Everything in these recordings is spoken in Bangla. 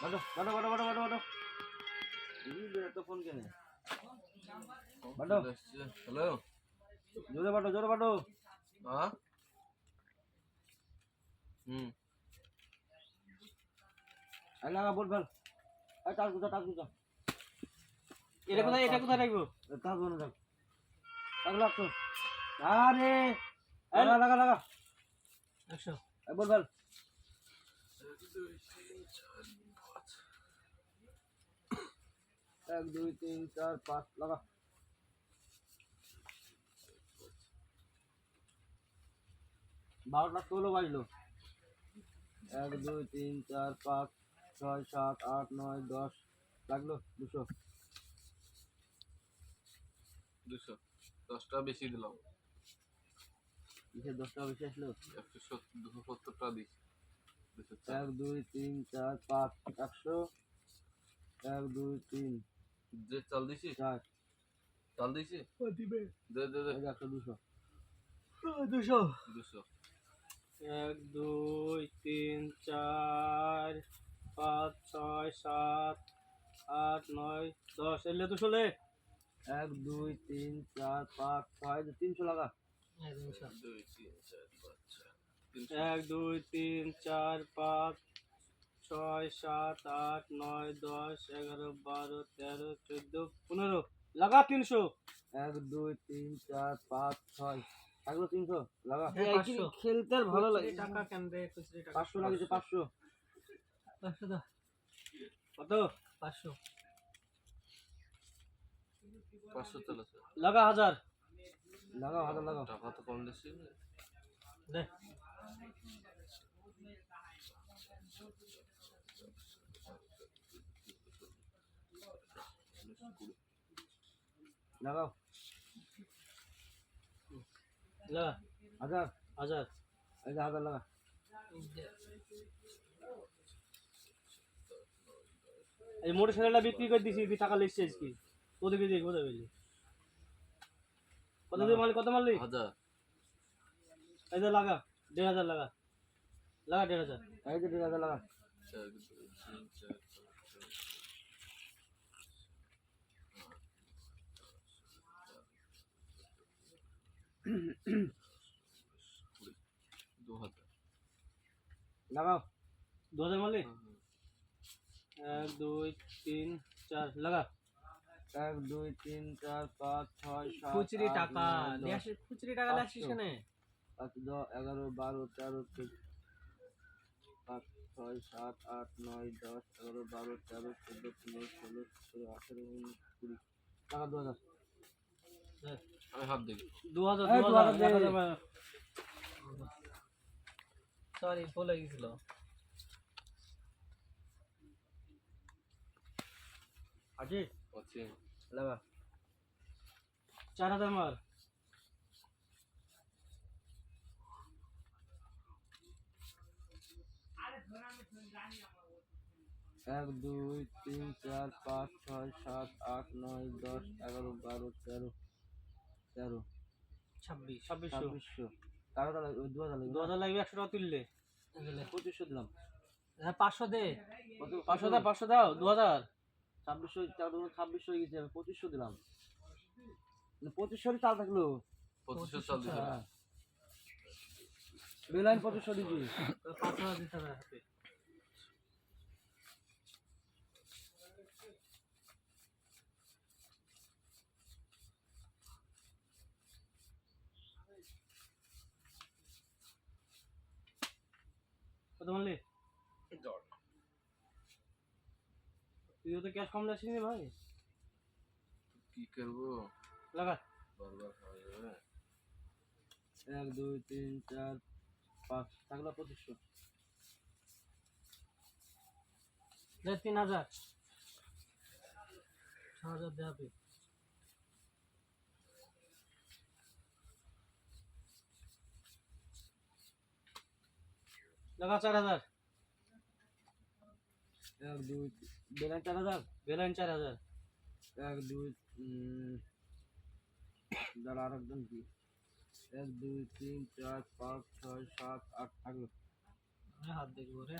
বাটো বাটো বাটো বাটো বাটো বাটো এত ফোন কেন বাটো হ্যালো। জোরে বাটো জোরে বাটো হ্যাঁ। হুম। আই লাগা বল ফেল আই টাক গুজা টাক গুজা। এটা কোথায় এটা কোথায় রাখব? টাক গুজা টাক টাক লাগতো আরে লাগা লাগা লাগা। একশো। বল ফেল এক দুই তিন চার পাঁচ লাগা। বারোটা ষোলো বাজলো। এক দুই তিন চার পাঁচ ছয় সাত আট নয় দশ লাগল দুশো। দুশো। দশটা বেশি দিলাম। কিসের দশটা বেশি আসলো? একশো সত্তর দুশো সত্তরটা দুশো এক দুই তিন চার পাঁচ একশো। এক দুই তিন যে চাল দিছি চার চাল দিছি দে দে দে। এই একশো দুশো। দুশো। দুশো। এক দুই তিন চার পাঁচ ছয় সাত আট নয় দশ। এলে দুশো লে। এক দুই তিন চার পাঁচ ছয় তিনশো লাগা। দুই তিন চার পাঁচ এক দুই তিন চার পাঁচ ছয় সাত আট নয় দশ এগারো বারো তেরো চোদ্দ পনেরো। লাগা তিনশো। এক দুই তিন চার পাঁচ ছয়। থাকল তিনশো? লাগা। খেলতে আর ভালো লাগে টাকা কেন রে পাঁচশো লাগেছে পাঁচশো। পাঁচশো দাও। কত? পাঁচশো। পাঁচশো চলেছে লাগা হাজার। লাগাও হাজার লাগাও টাকা তো কম দিচ্ছি দে। লাগাও লাগা হাজার হাজার এই যে হাজার লাগা এই মোটর সাইকেলটা বিক্রি করে দিছি তুই টাকা লিখছিস আজকে। ওদেরকে দিয়ে কোথায় পেলি কত দিয়ে মারলি কত মারলি? হাজার এই যে লাগা দেড় হাজার লাগা। লাগা দেড় হাজার। এই যে দেড় হাজার লাগা এক দুই তিন চার পাঁচ ছয় কুড়ি দু হাজার লাগাও দু হাজার মারলি এক দুই তিন চার লাগা। এক দুই তিন চার পাঁচ ছয় সাত খুচরি টাকা। খুচরি টাকা নিয়ে আসিস পাঁচ দশ এগারো বারো তেরো পাঁচ ছয় সাত আট নয় দশ এগারো বারো তেরো চোদ্দ পনেরো ষোলো সতেরো আঠেরো উনিশ কুড়ি। টাকা দু। হাজার আমি হাত দেখি দু হাজার দু দু হাজার হাজার সরি ভুলে গেছিল। আছে আছে। লাগা চার হাজার মার এক দুই তিন চার পাঁচ ছয় সাত আট নয় দশ এগারো বারো তেরো তেরো। ছাব্বিশ। ছাব্বিশশো। ছাব্বিশশো টাকা লাগবে দু হাজার দু লাগবে হাজার লাগবে একশো টাকা তুললে। পঁচিশশো দিলাম। হ্যাঁ পাঁচশো দে। পাঁচশো দাও পাঁচশো দাও দু হাজার। ছাব্বিশশো টাকা তো ছাব্বিশশো হয়ে গেছে আমি পঁচিশশো দিলাম। মানে পঁচিশশোরই চাল থাকল? পঁচিশশো চাল দিতে হ্যাঁ। বেলাইন পঁচিশশো দিবি। পাঁচ হাজার দিতে হবে কত মারলি? তুইও তো ক্যাশ কম যাচ্ছিস নি ভাই। কি করব লাগা। বারবার খাওয়া যাবে। এক দুই তিন চার পাঁচ থাকল পঁচিশশো। তিন হাজার। ছ হাজার দে लगाओ चार हज़ार এক দুই বেলান চার হাজার বেলান চার হাজার এক দুই দাঁড়া আর একদম কি এক দুই তিন চার পাঁচ ছয় সাত আট থাকলো হাত দেখবো রে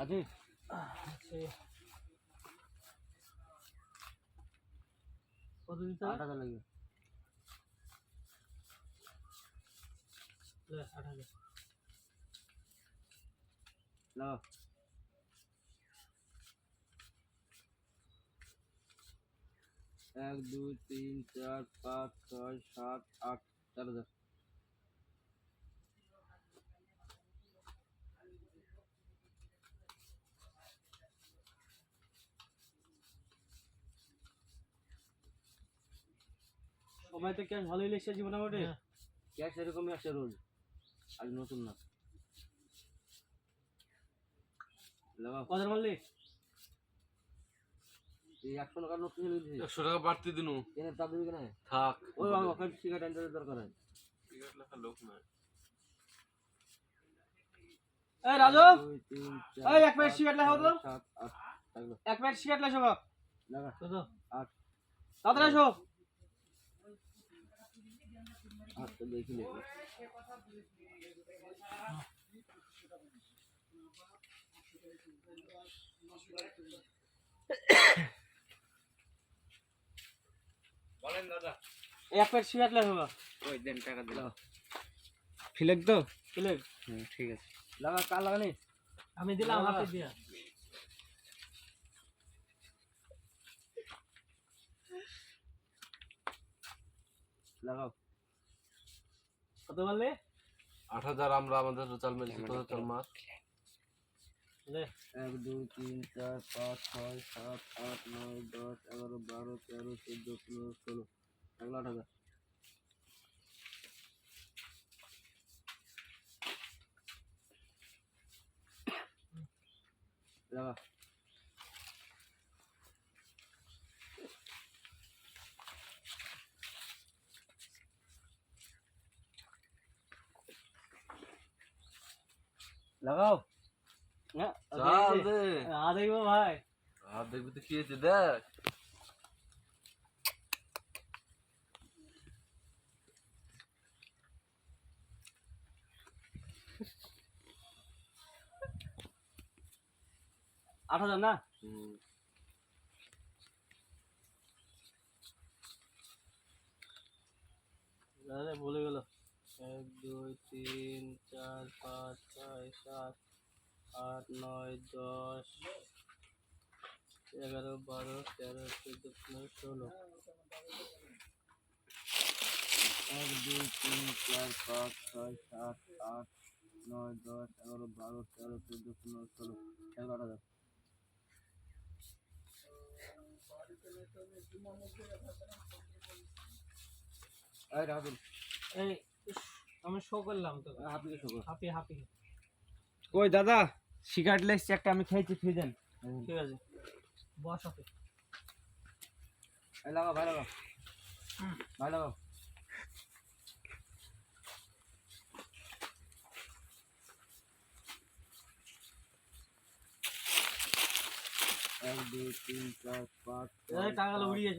আজি আছে কত দিতে আট হাজার লাগবে লে আট হাজার লাগাও এক দুই তিন চার পাঁচ ছয় সাত আট চার হাজার সবাই তো ক্যাশ ভালোই লেগছে জীবনে মোটে ক্যাশ এরকমই আসে রোজ। আজ নতুন না। লাগাও। মারলি? এই একশো নোট একশো টাকা বাড়তি দিনু। দিবি কেনে? থাক। ওই ওখানে সিগারেট আনতে দরকার হয়। সিগারেট লেখা লোক এই রাজু! এই, এক সিগারেট তো। এক সিগারেট লাগা। আট। তাড়াতাড়ি এসো তো দেখি বলেন দাদা এক প্যাকেট সিগারেট ওই দেন টাকা দিলাম ফিলেক তো? ফিলেক। হুম ঠিক আছে। লাগা কার লাগানি আমি দিলাম হাতে দিয়া। লাগাও। কত মারলি আট হাজার আমরা আমাদের মেরেছি তোদের চাল মাস এক দুই তিন চার পাঁচ ছয় সাত আট নয় দশ এগারো বারো তেরো চোদ্দ পনেরো ষোলো এক লাখ টাকা লাগা। লাগাও হ্যাঁ চাল দে আ দেখব ভাই আর দেখবি তো কি হয়েছে দেখ আট হাজার না হুম। দাদা বলে গেল এক, দুই, তিন, চার, পাঁচ, ছয়, সাত, আট, নয়, দশ, এগারো, বারো, তেরো, চোদ্দ, পনেরো, ষোলো। এক, দুই, তিন, চার, পাঁচ, ছয়, সাত, আট, নয়, দশ, এগারো, বারো, তেরো, চোদ্দ, পনেরো, ষোলো, এগারো হাজার এই রাহুল। এই আমি শো করলাম তো। হাত দিকে শোকো হাপি হাপি কই দাদা সিগারেট লেগছে একটা আমি খেয়েছি ফ্রি দেন। ঠিক আছে। বস হাপি এই লাগাও ভাই লাগাও। ভাই লাগাও। এক দুই তিন চার পাঁচ উড়িয়ে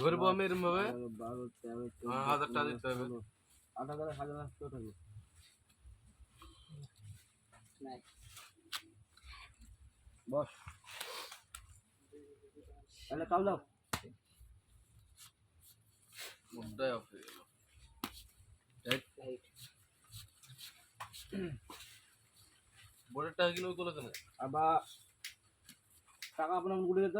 ধরবো আমি এরম ভাবে বারো তেরো চোদ্দ হ্যাঁ, হাজার টাকা দিতে হবে। ষোলো। করে হাজার হাজার থাকবে বস। তাহলে কাল দাও। মুডটাই অফ হয়ে গেল। বোর্ডের টাকা কিনে ওই কেন আবার টাকা আপনার গুলি যেত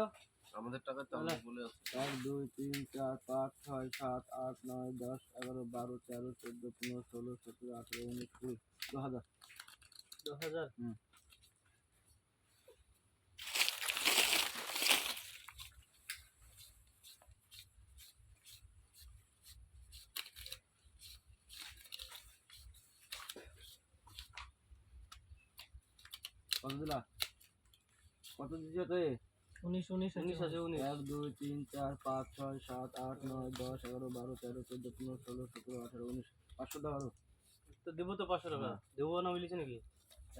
আমাদের টাকা তো আমরা বলে আসছি এক দুই তিন চার পাঁচ ছয় সাত আট নয় দশ এগারো বারো তেরো চোদ্দ পনেরো ষোলো সতেরো আঠেরো উনিশ কুড়ি দু হাজার দশ হাজার হুম। কত দিলা কত দিচ্ছ তো এ? উনিশ উনিশ উনিশ আছে উনিশ। এক দুই তিন চার পাঁচ ছয় সাত আট নয় দশ এগারো বারো তেরো চোদ্দ ষোলো সতেরো আঠারো উনিশ পাঁচশো টাকা তো দেবো তো পাঁচশো টাকা। হ্যাঁ। দেবো না বলেছে নাকি?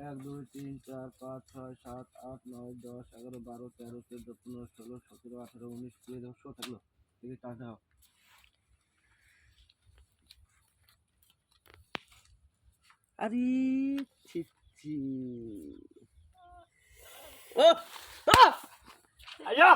এক দুই তিন চার পাঁচ ছয় সাত আট নয় দশ এগারো বারো তেরো চোদ্দ ষোলো সতেরো আঠারো উনিশ কুড়ি দশশো থাকল ঠিক আছে আরে ছি ছি। ও আহ! આજો